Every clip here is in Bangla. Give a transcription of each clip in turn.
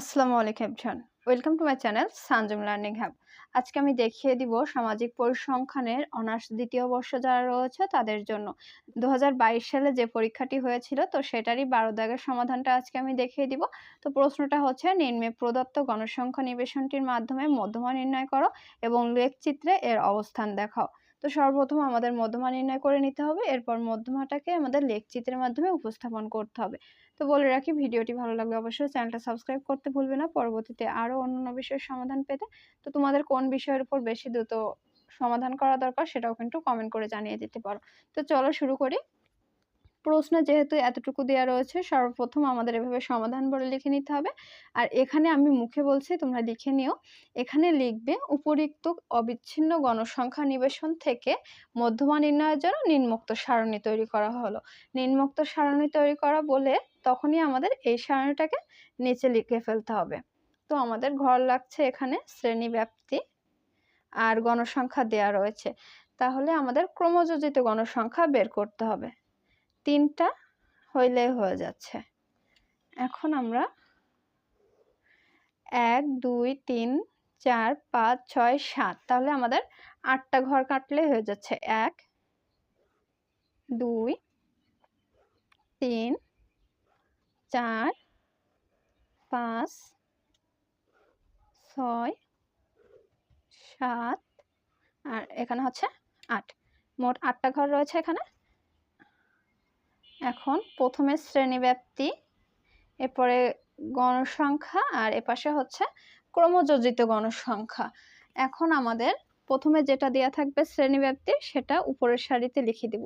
আসসালামু আলাইকুম, everyone. Welcome to my channel Sanjum learning hub আজকে আমি দেখিয়ে দিব সামাজিক পরিসংখ্যানের অনার্স দ্বিতীয় বর্ষ যারা রয়েছে তাদের জন্য। দু হাজার বাইশ সালে যে পরীক্ষাটি হয়েছিল, তো সেটারই বারো দাগের সমাধানটা আজকে আমি দেখিয়ে দিব। তো প্রশ্নটা হচ্ছে, নিম্নে প্রদত্ত গণসংখ্যা নিবেশনটির মাধ্যমে মধ্যমা নির্ণয় করো এবং লেখচিত্রে এর অবস্থান দেখাও। তো সর্বপ্রথম আমাদের মধ্যমা নির্ণয় করে নিতে হবে। এরপর মধ্যমাটাকে আমাদের লেখচিত্রের মাধ্যমে উপস্থাপন করতে হবে। তো বলে রাখি, ভিডিওটি ভালো লাগলে অবশ্যই চ্যানেলটা সাবস্ক্রাইব করতে ভুলবে না। পরবর্তীতে আরও অন্যান্য বিষয়ের সমাধান পেতে তো তোমাদের কোন বিষয়ের উপর বেশি দ্রুত সমাধান করা দরকার সেটাও কিন্তু কমেন্ট করে জানিয়ে দিতে পারো। তো চলো শুরু করি। প্রশ্ন যেহেতু এতটুকু দেওয়া রয়েছে, সর্বপ্রথম আমাদের এভাবে সমাধান বলে লিখে নিতে হবে। আর এখানে আমি মুখে বলছি, তোমরা লিখে নিও। এখানে লিখবে, উপরিক্ত অবিচ্ছিন্ন গণসংখ্যা নিবেশন থেকে মধ্যমা নির্ণয়ের জন্য নিম্নোক্ত সারণী তৈরি করা হলো। নিম্নোক্ত সারণী তৈরি করা বলে তখনই আমাদের এই সারণীটাকে নিচে লিখে ফেলতে হবে। তো আমাদের ঘর লাগছে এখানে, শ্রেণি ব্যাপ্তি আর গণসংখ্যা দেয়া রয়েছে। তাহলে আমাদের ক্রমযোজিত গণসংখ্যা বের করতে হবে। তিনটা হইলে হয়ে যাচ্ছে। এখন আমরা এক, দুই, তিন, চার, পাঁচ, ছয়, সাত। তাহলে আমাদের আটটা ঘর কাটলে হয়ে যাচ্ছে এক, দুই, তিন, চার, পাঁচ, ছয়, সাত, আর এখানে হচ্ছে আট। মোট আটটা ঘর রয়েছে এখানে। এখন প্রথমে শ্রেণীব্যাপ্তি, এরপরে গণসংখ্যা আর এপাশে হচ্ছে ক্রমযোজিত গণসংখ্যা। এখন আমাদের প্রথমে যেটা দেওয়া থাকবে শ্রেণীব্যাপ্তি, সেটা উপরের সারিতে লিখে দিব।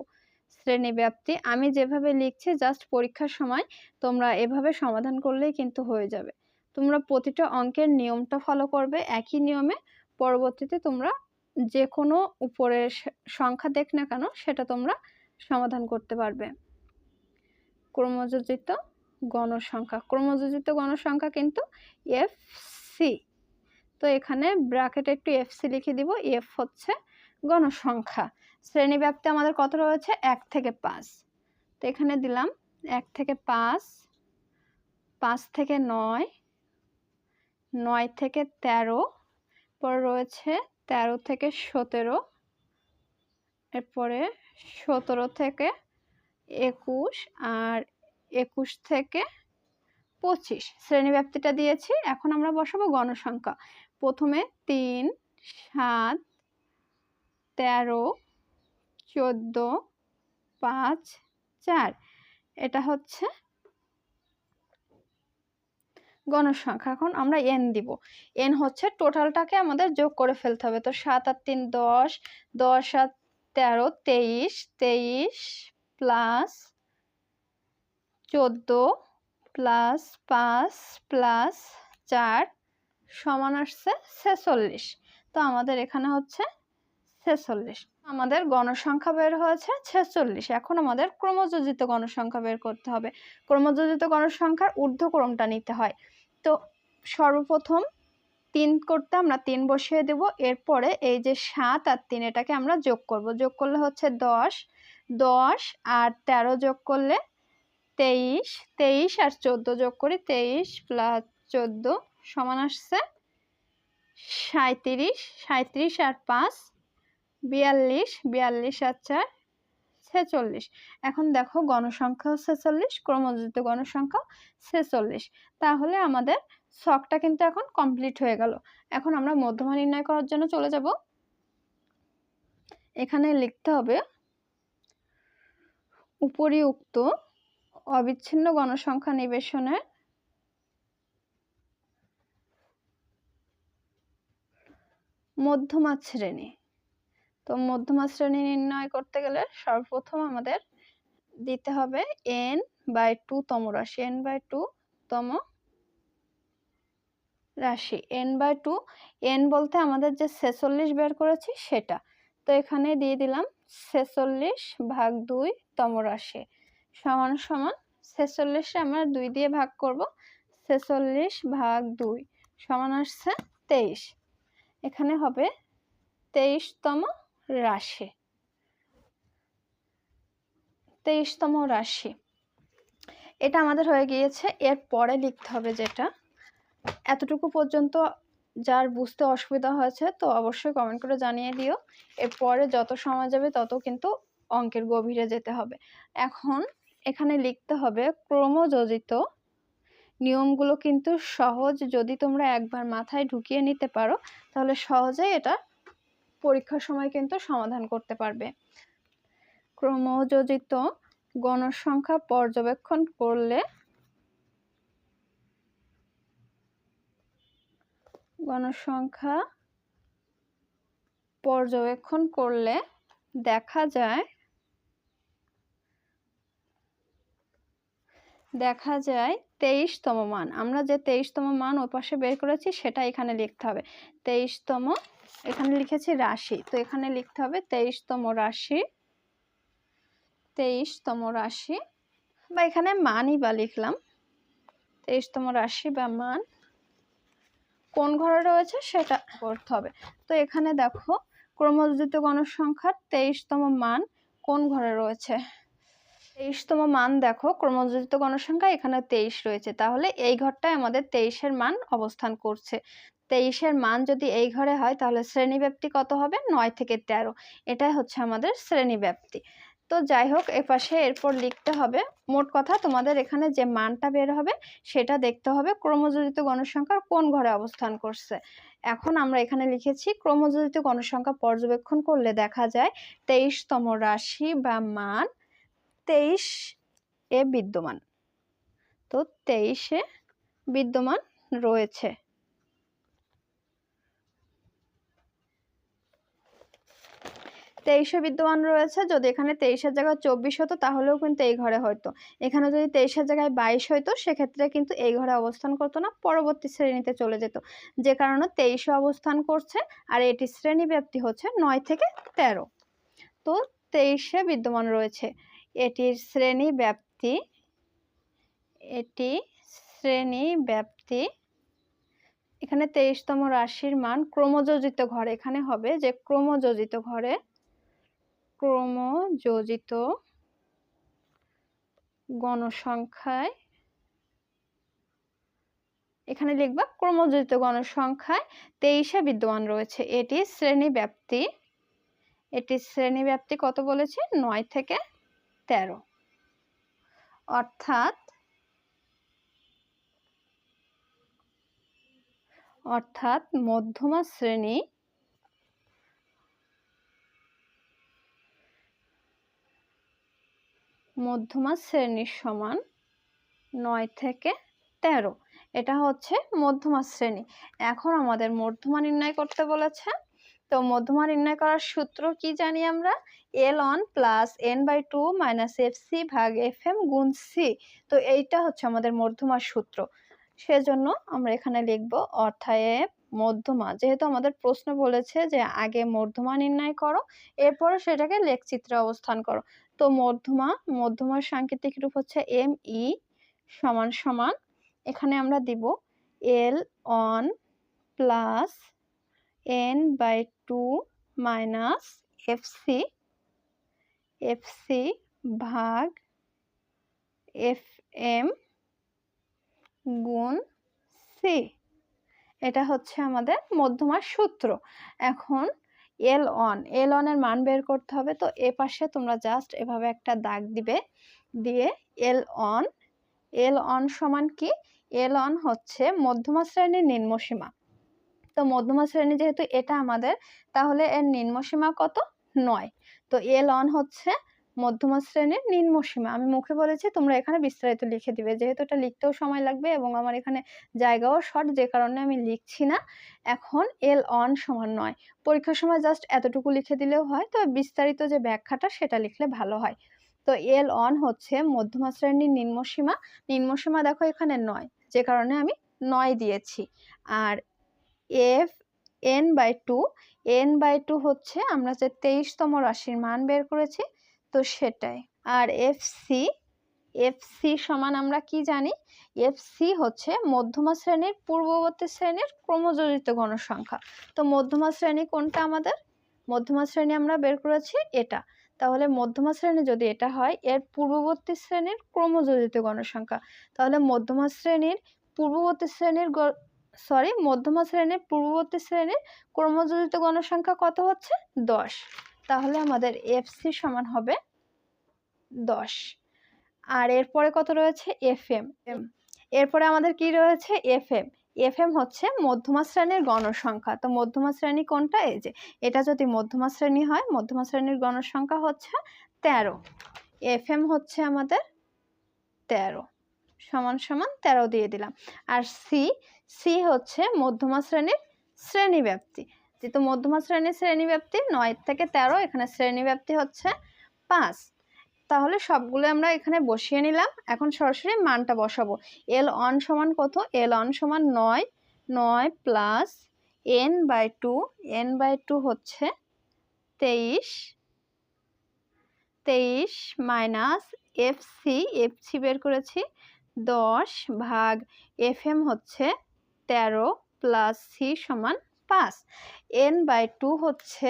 শ্রেণীব্যাপ্তি, আমি যেভাবে লিখছি জাস্ট পরীক্ষার সময় তোমরা এভাবে সমাধান করলেই কিন্তু হয়ে যাবে। তোমরা প্রতিটা অঙ্কের নিয়মটা ফলো করবে, একই নিয়মে পরবর্তীতে তোমরা যে কোনো উপরের সংখ্যা দেখ না কেন, সেটা তোমরা সমাধান করতে পারবে। ক্রমযোজিত গণসংখ্যা। ক্রমযোজিত গণসংখ্যা কিন্তু এফ সি তো এখানে ব্র্যাকেটে একটু এফ সি লিখে দিব। এফ হচ্ছে গণসংখ্যা। শ্রেণীব্যাপ্তি আমাদের কত রয়েছে? এক থেকে পাঁচ। তো এখানে দিলাম এক থেকে পাঁচ পাঁচ থেকে নয় নয় থেকে তেরো, পর রয়েছে তেরো থেকে সতেরো, এরপরে সতেরো থেকে একুশ আর একুশ থেকে পঁচিশ। শ্রেণীব্যাপ্তিটা দিয়েছি, এখন আমরা বসাবো গণসংখ্যা। প্রথমে তিন, সাত, তেরো, চোদ্দ, পাঁচ, চার। এটা হচ্ছে গণসংখ্যা। এখন আমরা এন দিব। এন হচ্ছে টোটালটাকে আমাদের যোগ করে ফেলতে হবে। তো সাত আর তিন দশ দশ আর তেরো, তেইশ তেইশ প্লাস চোদ্দ প্লাস পাঁচ প্লাস চার সমান আসছে ছেচল্লিশ। তো আমাদের এখানে হচ্ছে ছেচল্লিশ। আমাদের গণসংখ্যা বের হয়েছে ছেচল্লিশ। এখন আমাদের ক্রমযোজিত গণসংখ্যা বের করতে হবে। ক্রমযোজিত গণসংখ্যার ঊর্ধ্বক্রমটা নিতে হয়। তো সর্বপ্রথম তিন করতে আমরা তিন বসিয়ে দেব। এরপরে এই যে সাত আর তিন এটাকে আমরা যোগ করব। যোগ করলে হচ্ছে দশ। দশ আর তেরো যোগ করলে তেইশ তেইশ আর চোদ্দ যোগ করি তেইশ প্লাস চোদ্দ সমান আসছে সাঁত্রিশ সাঁত্রিশ আর পাঁচ বিয়াল্লিশ বিয়াল্লিশ আর চার ছেচল্লিশ। এখন দেখো গণসংখ্যা ছেচল্লিশ ক্রমযুক্ত গণসংখ্যা ছেচল্লিশ। তাহলে আমাদের শখটা কিন্তু এখন কমপ্লিট হয়ে গেল। এখন আমরা মধ্যমা নির্ণয় করার জন্য চলে যাব। এখানে লিখতে হবে উপরিউক্ত অবিচ্ছিন্ন গণসংখ্যা নিবেশনের মধ্যমা শ্রেণি। তো মধ্যমা শ্রেণি নির্ণয় করতে গেলে সর্বপ্রথম আমাদের দিতে হবে এন বাই টু তম রাশি। এন বাই টু তম রাশি। এন বাই টু এন বলতে আমাদের যে ছেচল্লিশ বের করেছি সেটা। তো এখানে দিয়ে দিলাম ছেচল্লিশ ভাগ দুই তম রাশি। সমান সমান ছেচল্লিশে আমরা দুই দিয়ে ভাগ করব। ছেচল্লিশ ভাগ দুই সমান আসছে তেইশ। এখানে হবে তেইশতম রাশি। তেইশতম রাশি। এটা আমাদের হয়ে গিয়েছে। এর পরে লিখতে হবে যেটা। এতটুকু পর্যন্ত যার বুঝতে অসুবিধা হয়েছে তো অবশ্যই কমেন্ট করে জানিয়ে দিও। এরপরে যত সময় যাবে তত কিন্তু অঙ্কের গভীরে যেতে হবে। এখন এখানে লিখতে হবে ক্রমযোজিত নিয়মগুলো কিন্তু সহজ। যদি তোমরা একবার মাথায় ঢুকিয়ে নিতে পারো, তাহলে সহজেই এটা পরীক্ষার সময় কিন্তু সমাধান করতে পারবে। ক্রমযোজিত গণসংখ্যা পর্যবেক্ষণ করলে গণসংখ্যা পর্যবেক্ষণ করলে দেখা যায় দেখা যায় তেইশতম মান। আমরা যে তেইশতম মান ওই পাশে বের করেছি, সেটা এখানে লিখতে হবে। তেইশতম, এখানে লিখেছি রাশি। তো এখানে লিখতে হবে তেইশতম রাশি তেইশতম রাশি, বা এখানে মানই বা লিখলাম। তেইশতম রাশি বা মান কোন ঘরে রয়েছে, সেটা করতে হবে। তো এখানে দেখো, ক্রমযোজিত গণসংখ্যার তেইশতম মান কোন ঘরে রয়েছে? তেইশতম মান দেখো ক্রমযোজিত গণসংখ্যা এখানে তেইশ রয়েছে। তাহলে এই ঘরটায় আমাদের তেইশের মান অবস্থান করছে। তেইশের মান যদি এই ঘরে হয়, তাহলে শ্রেণীব্যাপ্তি কত হবে? নয় থেকে তেরো। এটাই হচ্ছে আমাদের শ্রেণীব্যাপ্তি। তো যাই হোক, এপাশে এরপর লিখতে হবে, মোট কথা তোমাদের এখানে যে মানটা বের হবে, সেটা দেখতে হবে ক্রমযোজিত গণসংখ্যার কোন ঘরে অবস্থান করছে। এখন আমরা এখানে লিখেছি ক্রমযোজিত গণসংখ্যা পর্যবেক্ষণ করলে দেখা যায় তেইশতম রাশি বা মান তেইশ এ বিদ্যমান। তো তেইশে বিদ্যমান রয়েছে। তেইশে বিদ্যমান রয়েছে। যদি এখানে তেইশের জায়গায় চব্বিশ হতো, তাহলেও কিন্তু এই ঘরে হয়তো। এখানে যদি তেইশের জায়গায় বাইশ হইতো, সেক্ষেত্রে কিন্তু এই ঘরে অবস্থান করতো না, পরবর্তী শ্রেণীতে চলে যেত। যে কারণে তেইশে অবস্থান করছে আর এটি শ্রেণি ব্যাপ্তি হচ্ছে নয় থেকে তেরো। তো তেইশে বিদ্যমান রয়েছে। এটির শ্রেণি ব্যাপ্তি, এটি শ্রেণি ব্যাপ্তি। এখানে তেইশতম রাশির মান ক্রমযোজিত ঘরে, এখানে হবে যে ক্রমযোজিত ঘরে, ক্রমযোজিত গণসংখ্যায়, এখানে লিখবা ক্রমযোজিত গণসংখ্যায় তেইশে বিদ্যমান রয়েছে। এটি শ্রেণি ব্যাপ্তি, এটি শ্রেণি ব্যাপ্তি কত বলেছে? নয় থেকে তেরো। অর্থাৎ অর্থাৎ মধ্যমা শ্রেণি মধ্যমা শ্রেণির সমান নয় থেকে তেরো। এটা হচ্ছে মধ্যমা শ্রেণি। এখন আমাদের মধ্যমা নির্ণয় করতে বলেছে। তো মধ্যমা নির্ণয় করার সূত্র কি জানি আমরা? L one plus N by two minus F C ভাগ এফ এম গুণ সি তো এইটা হচ্ছে আমাদের মধ্যমার সূত্র। সেজন্য আমরা এখানে লিখব অর্থায়ব মধ্যমা। যেহেতু আমাদের প্রশ্ন বলেছে যে আগে মধ্যমা নির্ণয় করো এরপরে সেটাকে লেখচিত্রে অবস্থান করো। তো মধ্যমা, মধ্যমার সাংকেতিক রূপ হচ্ছে এম ই সমান সমান। এখানে আমরা দিব L one plus N by two minus F C F C ভাগ এফ এম গুণ সি। এটা হচ্ছে আমাদের মধ্যমার সূত্র। এখন এল অন এল অনের মান বের করতে হবে। তো এ পাশে তোমরা জাস্ট এভাবে একটা দাগ দিবে। দিয়ে এল অন এল অন সমান কি? এল অন হচ্ছে মধ্যমা শ্রেণির নিম্নসীমা। তো মধ্যমা শ্রেণি যেহেতু এটা আমাদের, তাহলে এর নিম্নসীমা কত? নয়। তো এল অন হচ্ছে মধ্যমা শ্রেণির নিম্নসীমা আমি মুখে বলেছি, তোমরা এখানে বিস্তারিত লিখে দিবে। যেহেতু এটা লিখতেও সময় লাগবে এবং আমার এখানে জায়গাও শর্ট যে কারণে আমি লিখছি না। এখন এল অন সমান নয়। পরীক্ষার সময় জাস্ট এতটুকু লিখে দিলেও হয়, তবে বিস্তারিত যে ব্যাখ্যাটা সেটা লিখলে ভালো হয়। তো এল অন হচ্ছে মধ্যমা শ্রেণির নিম্নসীমা নিম্নসীমা দেখো এখানে নয়, যে কারণে আমি নয় দিয়েছি। আর F N by two N by two হচ্ছে আমরা যে তেইশতম রাশির মান বের করেছি, তো সেটাই। আর এফ সি এফ সি সমান আমরা কি জানি? এফ সি হচ্ছে মধ্যমা শ্রেণির পূর্ববর্তী শ্রেণির ক্রমযোজিত গণসংখ্যা তো মধ্যমা শ্রেণি কোনটা আমাদের? মধ্যমা শ্রেণি আমরা বের করেছি এটা। তাহলে মধ্যমা শ্রেণি যদি এটা হয়, এর পূর্ববর্তী শ্রেণির ক্রমযোজিত গণসংখ্যা তাহলে মধ্যমা শ্রেণির পূর্ববর্তী শ্রেণির সরি মধ্যমা শ্রেণির, পূর্ববর্তী শ্রেণির ক্রমযোজিত গণসংখ্যা কত হচ্ছে? দশ। তাহলে আমাদের এফসি সমান হবে দশ। আর এরপরে কত রয়েছে? এফ এম এরপরে আমাদের কি রয়েছে? এফ এম এফ এম হচ্ছে মধ্যমা শ্রেণির গণসংখ্যা। তো মধ্যমা শ্রেণি কোনটা? এই যে, এটা যদি মধ্যমা শ্রেণি হয়, মধ্যমা শ্রেণির গণসংখ্যা হচ্ছে তেরো। এফ এম হচ্ছে আমাদের তেরো। সমান সমান তেরো দিয়ে দিলাম। আর সি সি হচ্ছে মধ্যমা শ্রেণির শ্রেণীব্যাপ্তি যেহেতু মধ্যমা শ্রেণির শ্রেণীব্যাপ্তি নয় থেকে তেরো, এখানে শ্রেণীব্যাপ্তি হচ্ছে পাঁচ। তাহলে সবগুলো আমরা এখানে বসিয়ে নিলাম। এখন সরাসরি মানটা বসাবো। এল অন সমান কত? এল অন সমান নয়। নয় plus N by two. N by two হচ্ছে তেইশ। তেইশ minus F C F C বের করেছি দশ ভাগ এফ এম হচ্ছে তেরো প্লাস সি সমান পাঁচ। এন বাই টু হচ্ছে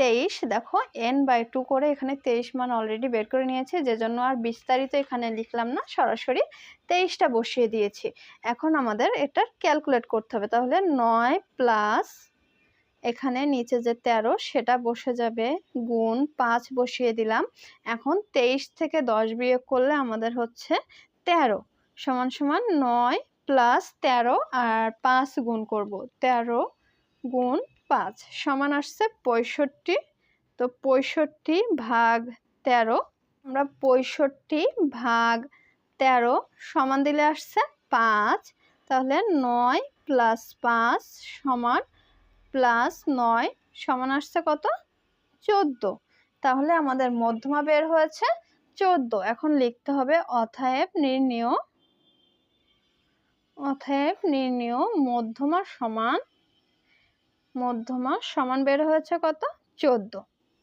তেইশ। দেখো এন বাই টু করে এখানে তেইশ মান অলরেডি বের করে নিয়েছে যে জন্য আর বিস্তারিত এখানে লিখলাম না, সরাসরি তেইশটা বসিয়ে দিয়েছি। এখন আমাদের এটা ক্যালকুলেট করতে হবে। তাহলে নয় প্লাস এখানে নিচে যে তেরো, সেটা বসে যাবে গুণ পাঁচ বসিয়ে দিলাম। এখন তেইশ থেকে দশ বিয়োগ করলে আমাদের হচ্ছে তেরো। সমান সমান নয় প্লাস তেরো আর পাঁচ গুণ করব। তেরো গুণ পাঁচ সমান আসছে পঁয়ষট্টি। তো পঁয়ষট্টি ভাগ তেরো, আমরা পঁয়ষট্টি ভাগ তেরো সমান দিলে আসছে পাঁচ। তাহলে নয় প্লাস পাঁচ সমান প্লাস নয় সমান আসছে কত? চোদ্দ। তাহলে আমাদের মধ্যমা বের হয়েছে চোদ্দ। এখন লিখতে হবে অথায়েব নির্ণয় অথায়েব নির্ণয় মধ্যমা সমান মধ্যমা সমান বের হয়েছে কত? চোদ্দ।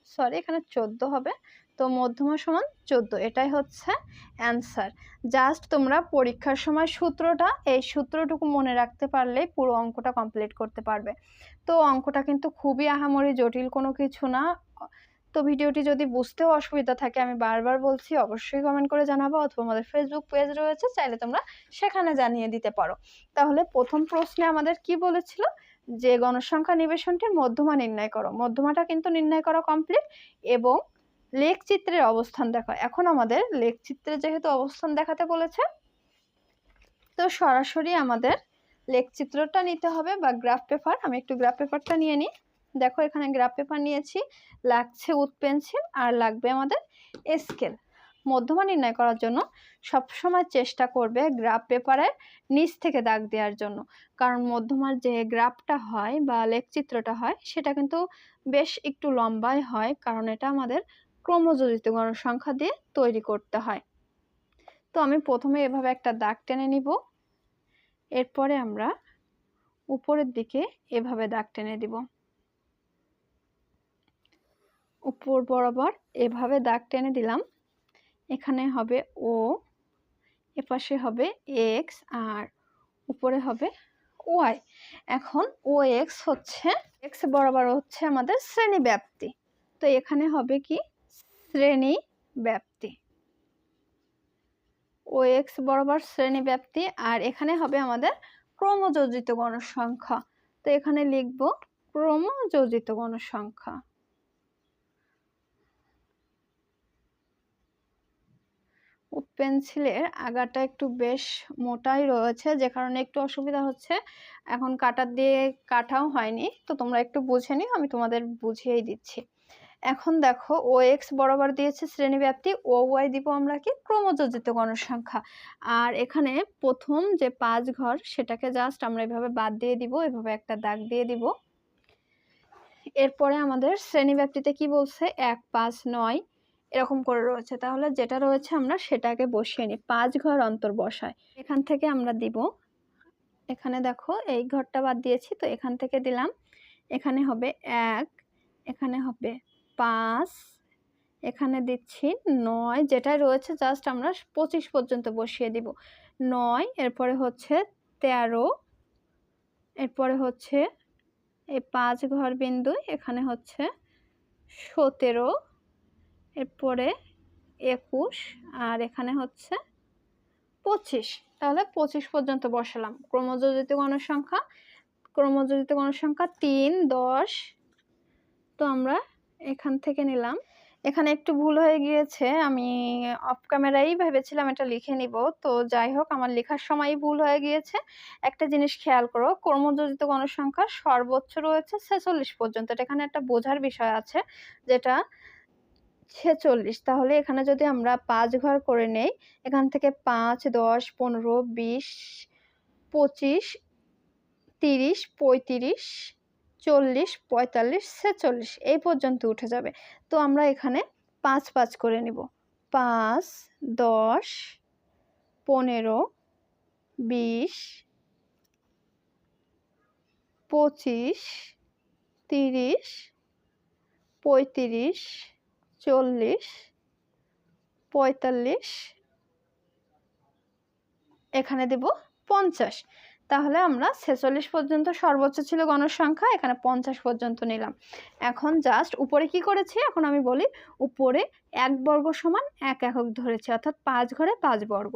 সরি এখানে চোদ্দ হবে। তো মধ্যমা সমান চোদ্দ, এটাই হচ্ছে অ্যান্সার জাস্ট তোমরা পরীক্ষার সময় সূত্রটা, এই সূত্রটুকু মনে রাখতে পারলে পুরো অঙ্কটা কমপ্লিট করতে পারবে। তো অঙ্কটা কিন্তু খুবই আহামরি জটিল কোনো কিছু না। তো ভিডিওটি যদি বুঝতেও অসুবিধা থাকে, আমি বারবার বলছি অবশ্যই কমেন্ট করে জানাব অথবা আমাদের ফেসবুক পেজ রয়েছে, চাইলে তোমরা সেখানে জানিয়ে দিতে পারো। তাহলে প্রথম প্রশ্নে আমাদের কি বলেছিল? যে গণসংখ্যা নিবেশনটির মধ্যমা নির্ণয় করো। মধ্যমাটা কিন্তু নির্ণয় করা কমপ্লিট এবং লেখ চিত্রের অবস্থান দেখো। এখন আমাদের লেখ চিত্রে যেহেতু অবস্থান দেখাতে বলেছে, তো সরাসরি আমাদের লেখ চিত্রটা নিতে হবে বা গ্রাফ পেপার আমি একটু গ্রাফ পেপারটা নিয়ে নিই। দেখো এখানে গ্রাফ পেপার নিয়েছি, লাগছে উড পেন্সিল আর লাগবে আমাদের স্কেল মধ্যমা নির্ণয় করার জন্য সবসময় চেষ্টা করবে গ্রাফ পেপারের নিচ থেকে দাগ দেওয়ার জন্য। কারণ মধ্যমার যে গ্রাফটা হয় বা লেখচিত্রটা হয়, সেটা কিন্তু বেশ একটু লম্বাই হয়, কারণ এটা আমাদের ক্রমযোজিত গণসংখ্যা দিয়ে তৈরি করতে হয়। তো আমি প্রথমে এভাবে একটা দাগ টেনে নিব। এরপরে আমরা উপরের দিকে এভাবে দাগ টেনে দিব। উপর বরাবর এভাবে দাগ টেনে দিলাম। এখানে হবে ও এপাশে হবে এক্স আর উপরে হবে ওয়াই এখন ও এক্স হচ্ছে এক্স বরাবর হচ্ছে আমাদের শ্রেণি ব্যাপ্তি। তো এখানে হবে কি? শ্রেণি ব্যাপ্তি। ও এক্স বরাবর শ্রেণি ব্যাপ্তি আর এখানে হবে আমাদের ক্রমযোজিত গণসংখ্যা। তো এখানে লিখব ক্রমযোজিত গণসংখ্যা। পেন্সিলের আগাটা একটু বেশ মোটাই রয়েছে, যে কারণে একটু অসুবিধা হচ্ছে। এখন কাটার দিয়ে কাটাও হয়নি, তো তোমরা একটু বুঝে নিও, আমি তোমাদের বুঝিয়েই দিচ্ছি। এখন দেখো, ও এক্স বরাবর দিয়েছে শ্রেণীব্যাপ্তি, ও ওয়াই দিব আমরা কি? ক্রমযোজিত গণসংখ্যা। আর এখানে প্রথম যে পাঁচ ঘর, সেটাকে জাস্ট আমরা এভাবে বাদ দিয়ে দিব, এভাবে একটা দাগ দিয়ে দিব। এরপরে আমাদের শ্রেণীব্যাপ্তিতে কি বলছে? এক, পাঁচ, নয়। এরকম করে রয়েছে। তাহলে যেটা রয়েছে আমরা সেটাকে বসিয়ে নিই। পাঁচ ঘর অন্তর বসায় এখান থেকে আমরা দিব। এখানে দেখো এই ঘরটা বাদ দিয়েছি, তো এখান থেকে দিলাম। এখানে হবে এক, এখানে হবে পাঁচ, এখানে দিচ্ছি নয়। যেটা রয়েছে জাস্ট আমরা পঁচিশ পর্যন্ত বসিয়ে দিব। নয়, এরপরে হচ্ছে তেরো, এরপরে হচ্ছে এই পাঁচ ঘর বিন্দু, এখানে হচ্ছে সতেরো এরপরে একুশ, আর এখানে হচ্ছে পঁচিশ। তাহলে পঁচিশ পর্যন্ত বসালাম। ক্রমযোজিত গণসংখ্যা ক্রমযোজিত গণসংখ্যা তিন, দশ। তো আমরা এখান থেকে নিলাম। এখানে একটু ভুল হয়ে গিয়েছে। আমি অফ ক্যামেরাই ভেবেছিলাম এটা লিখে নিব। তো যাই হোক, আমার লেখার সময়ই ভুল হয়ে গিয়েছে। একটা জিনিস খেয়াল করো, কর্মযোজিত গণসংখ্যা সর্বোচ্চ রয়েছে ছেচল্লিশ পর্যন্ত। এটা এখানে একটা বোঝার বিষয় আছে, যেটা ছেচল্লিশ। তাহলে এখানে যদি আমরা পাঁচ ঘর করে নেই, এখান থেকে পাঁচ, দশ, পনেরো, বিশ, পঁচিশ, তিরিশ, পঁয়ত্রিশ, চল্লিশ, পঁয়তাল্লিশ, ছেচল্লিশ, এই পর্যন্ত উঠে যাবে। তো আমরা এখানে পাঁচ পাঁচ করে নিব। পাঁচ, দশ, পনেরো, বিশ, পঁচিশ, তিরিশ, পঁয়ত্রিশ চল্লিশ, পঁয়তাল্লিশ, এখানে দেব পঞ্চাশ। তাহলে আমরা ছেচল্লিশ পর্যন্ত সর্বোচ্চ ছিল গণসংখ্যা, এখানে পঞ্চাশ পর্যন্ত নিলাম। এখন জাস্ট উপরে কি করেছি? এখন আমি বলি উপরে এক বর্গ সমান এক একক ধরেছি, অর্থাৎ পাঁচ ঘরে পাঁচ বর্গ।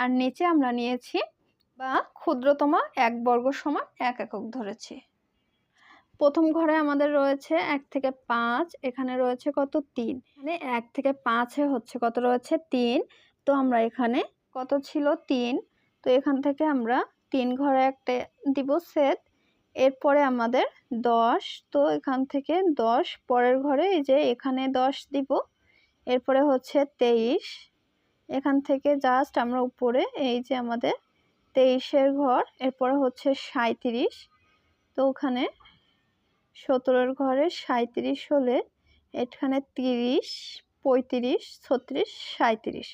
আর নিচে আমরা নিয়েছি বা ক্ষুদ্রতম এক বর্গ সমান এক একক ধরেছি। প্রথম ঘরে আমাদের রয়েছে এক থেকে পাঁচ, এখানে রয়েছে কত? তিন। মানে এক থেকে পাঁচে হচ্ছে কত? রয়েছে তিন। তো আমরা এখানে কত ছিল? তিন। তো এখান থেকে আমরা তিন ঘরে একটা দিব সেট। এরপরে আমাদের দশ। তো এখান থেকে দশ, পরের ঘরে এই যে এখানে দশ দিব। এরপরে হচ্ছে তেইশ। এখান থেকে জাস্ট আমরা উপরে এই যে আমাদের তেইশের ঘর। এরপরে হচ্ছে সাঁত্রিশ তো ওখানে সতেরোর ঘরে সাঁত্রিশ হলে এখানে তিরিশ, পঁয়ত্রিশ, ছত্রিশ সাঁত্রিশ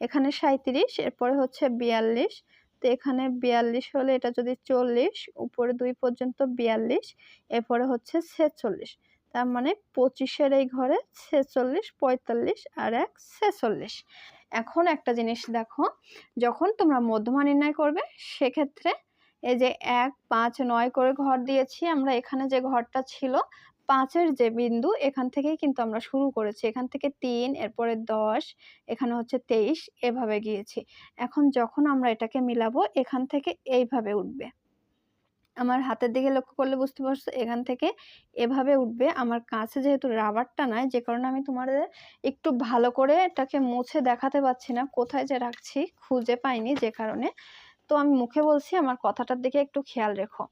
এখানে সাঁত্রিশ এরপরে হচ্ছে বিয়াল্লিশ। তো এখানে বিয়াল্লিশ হলে এটা যদি চল্লিশ, উপরে দুই পর্যন্ত বিয়াল্লিশ, এরপরে হচ্ছে ছেচল্লিশ। তার মানে পঁচিশের এই ঘরে ছেচল্লিশ, পঁয়তাল্লিশ আর এক ছেচল্লিশ। এখন একটা জিনিস দেখো, যখন তোমরা মধ্যমা নির্ণয় করবে, সেক্ষেত্রে এই যে এক, পাঁচ, নয় করে ঘর দিয়েছি। আমরা এখানে যে ঘরটা ছিল, পাঁচের যে বিন্দু, এখান থেকেই কিন্তু আমরা শুরু করেছি। এখান থেকে তিন, এরপরে দশ, এখানে হচ্ছে তেইশ, এভাবে গিয়েছি। এখন যখন আমরা এটাকে মিলাবো, এখান থেকে এইভাবে উঠবে। আমার হাতের দিকে লক্ষ্য করলে বুঝতে পারছ, এখান থেকে এভাবে উঠবে। আমার কাছে যেহেতু রাবারটা নাই, যে কারণে আমি তোমাদের একটু ভালো করে এটাকে মুছে দেখাতে পাচ্ছি না। কোথায় যে রাখছি খুঁজে পাইনি, যে কারণে। তো আমি মুখে বলছি, আমার কথাটার দিকে একটু খেয়াল রেখো।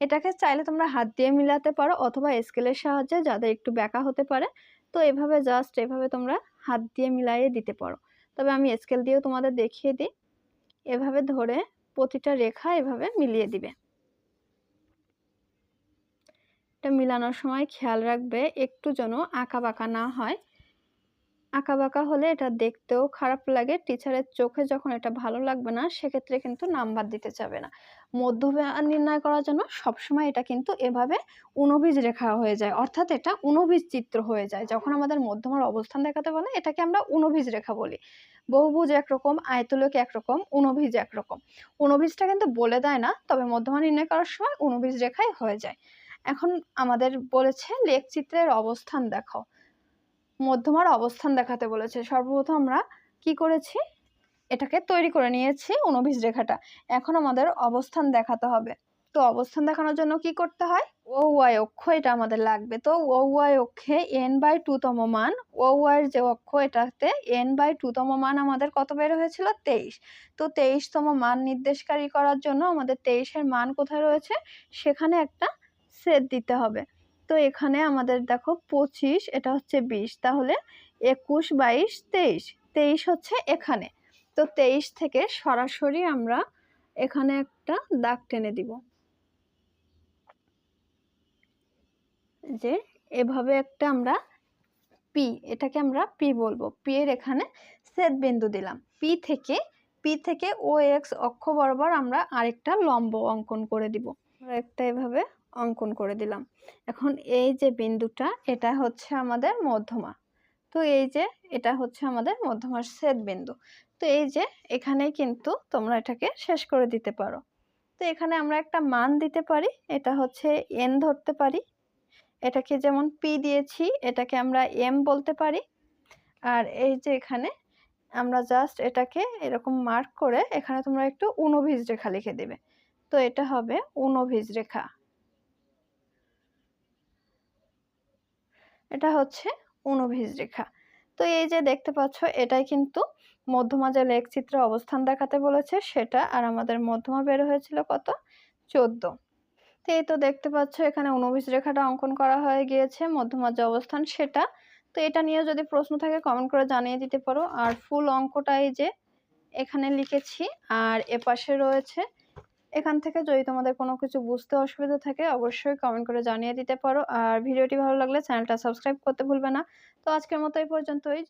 এটাকে চাইলে তোমরা হাত দিয়ে মিলাতে পারো অথবা স্কেলের সাহায্যে যাদের একটু ব্যাকা হতে পারে। তো এভাবে জাস্ট এভাবে তোমরা হাত দিয়ে মিলাইয়ে দিতে পারো। তবে আমি স্কেল দিয়েও তোমাদের দেখিয়ে দিই। এভাবে ধরে প্রতিটা রেখা এভাবে মিলিয়ে দিবে। এটা মিলানোর সময় খেয়াল রাখবে, একটু যেন আঁকা বাঁকা না হয়। আঁকা বাঁকা হলে এটা দেখতেও খারাপ লাগে। টিচারের চোখে যখন এটা ভালো লাগবে না, সেক্ষেত্রে কিন্তু নাম্বার দিতে চাবে না। মধ্যমান নির্ণয় করার জন্য সবসময় এটা কিন্তু এভাবে উনবীজ রেখা হয়ে যায়। অর্থাৎ এটা উনবীজ চিত্র হয়ে যায়। যখন আমাদের মধ্যমার অবস্থান দেখাতে বলে, এটাকে আমরা উনবীজ রেখা বলি। বহুভুজ একরকম, আয়তলোক একরকম, উনবীজ একরকম। উনবীজটা কিন্তু বলে দেয় না, তবে মধ্যমা নির্ণয় করার সময় উনবীজ রেখাই হয়ে যায়। এখন আমাদের বলেছে লেখ চিত্রের অবস্থান দেখো। মধ্যমার অবস্থান দেখাতে বলেছে। সর্বপ্রথম আমরা কি করেছি? এটাকে তৈরি করে নিয়েছি উনবিশ রেখাটা। এখন আমাদের অবস্থান দেখাতে হবে। তো অবস্থান দেখানোর জন্য কি করতে হয়? ও ওয়াই অক্ষ এটা আমাদের লাগবে। তো ও ওয়াই অক্ষে এন বাই টুতম মান ও ওয়াইয়ের যে অক্ষ এটাতে এন বাই টুতম মান আমাদের কত বের হয়েছিল? তেইশ। তো তেইশতম মান নির্দেশকারী করার জন্য আমাদের তেইশের মান কোথায় রয়েছে? সেখানে একটা সেট দিতে হবে। তো এখানে আমাদের দেখো পঁচিশ, এটা হচ্ছে বিশ, তাহলে একুশ, বাইশ, তেইশ তেইশ হচ্ছে এখানে। তো তেইশ থেকে সরাসরি আমরা এখানে একটা দাগ টেনে দিব। যে এভাবে একটা আমরা পি, এটাকে আমরা পি বলব। পি এর এখানে সেট বিন্দু দিলাম। পি থেকে পি থেকে ও এক্স অক্ষ বরাবর আমরা আরেকটা লম্ব অঙ্কন করে দিব। একটা এভাবে অঙ্কন করে দিলাম। এখন এই যে বিন্দুটা, এটা হচ্ছে আমাদের মধ্যমা। তো এই যে এটা হচ্ছে আমাদের মধ্যমার ছেদ বিন্দু। তো এই যে এখানেই কিন্তু তোমরা এটাকে শেষ করে দিতে পারো। তো এখানে আমরা একটা মান দিতে পারি, এটা হচ্ছে এন ধরতে পারি। এটাকে যেমন পি দিয়েছি, এটাকে আমরা এম বলতে পারি। আর এই যে এখানে আমরা জাস্ট এটাকে এরকম মার্ক করে এখানে তোমরা একটু ঊনভিজ রেখা লিখে দেবে। তো এটা হবে ঊনভিজ রেখা। এটা হচ্ছে ঊনভিজ রেখা তো এই যে দেখতে পাচ্ছ, এটাই কিন্তু মধ্যমা যে লেখচিত্রে অবস্থান দেখাতে বলেছে, সেটা আর আমাদের মধ্যমা বের হয়েছিল কত? চোদ্দ। তো এই তো দেখতে পাচ্ছ, এখানে ঊনবিশ রেখাটা অঙ্কন করা হয়ে গিয়েছে, মধ্যমা যে অবস্থান সেটা। তো এটা নিয়ে যদি প্রশ্ন থাকে কমেন্ট করে জানিয়ে দিতে পারো। আর ফুল অঙ্কটা এই যে এখানে লিখেছি, আর এপাশে রয়েছে এখান থেকে যদি তোমাদের কোনো কিছু বুঝতে অসুবিধা থাকে, অবশ্যই কমেন্ট করে জানিয়ে দিতে পারো। আর ভিডিওটি ভালো লাগলে চ্যানেলটা সাবস্ক্রাইব করতে ভুলবে না। তো আজকের মতো এই পর্যন্তই।